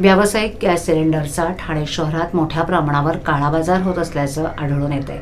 व्यावसायिक गॅस सिलेंडरचा ठाणे शहरात मोठ्या प्रमाणावर काळाबाजार होत असल्याचं आढळून येते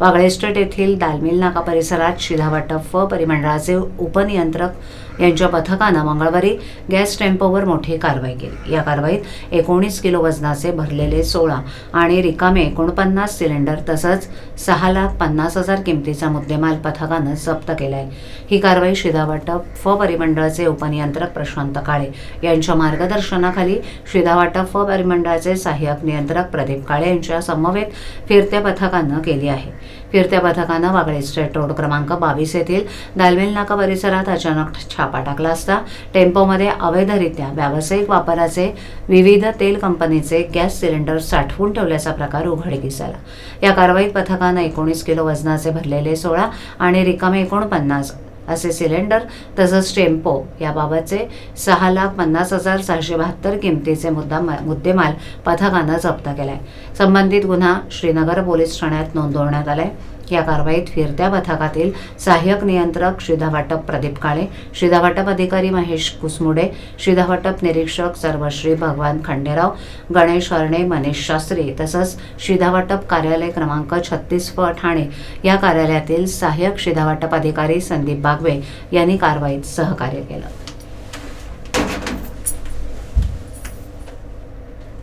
वागळे इस्टेट येथील दालमिल नाका परिसरात शिधावाटप व फ परिमंडळाचे उपनियंत्रक यांच्या पथकानं मंगळवारी गॅस टेम्पोवर मोठी कारवाई केली. या कारवाईत एकोणीस किलो वजनाचे भरलेले सोळा आणि रिकामे एकोणपन्नास सिलेंडर तसंच सहा लाख पन्नास हजार किमतीचा मुद्देमाल पथकानं जप्त केलाय. ही कारवाई शिधावाटप फ परिमंडळाचे उपनियंत्रक प्रशांत काळे यांच्या मार्गदर्शनाखाली शिधावाटप फ परिमंडळाचे सहाय्यक नियंत्रक प्रदीप काळे यांच्या समवेत फिरत्या पथकानं केली आहे. फिरत्या पथकानं वागळे स्टेट रोड क्रमांक बावीस येथील दालवेल नाका परिसरात अचानक छापा टाकला असता टेम्पोमध्ये अवैधरित्या व्यावसायिक वापराचे विविध तेल कंपनीचे गॅस सिलेंडर साठवून ठेवल्याचा प्रकार उघडकीस आला. या कारवाईत पथकानं एकोणीस किलो वजनाचे भरलेले सोळा आणि रिकामे एकोणपन्नास असे सिलेंडर तसंच टेम्पो याबाबतचे सहा लाख पन्नास हजार सहाशे बहात्तर किमतीचे मुद्दा मुद्देमाल पथकानं जप्त केलाय. संबंधित गुन्हा श्रीनगर पोलीस ठाण्यात नोंदवण्यात आलाय. या कारवाईत फिरत्या पथकातील सहाय्यक नियंत्रक शिधावाटप प्रदीप काळे शिधावाटप अधिकारी महेश कुसमुडे शिधावाटप निरीक्षक सर्वश्री भगवान खंडेराव गणेश हरणे मनीष शास्त्री तसंच शिधावाटप कार्यालय क्रमांक छत्तीस फ ठाणे या कार्यालयातील सहाय्यक शिधावाटप अधिकारी संदीप बागवे यांनी कारवाईत सहकार्य केलं.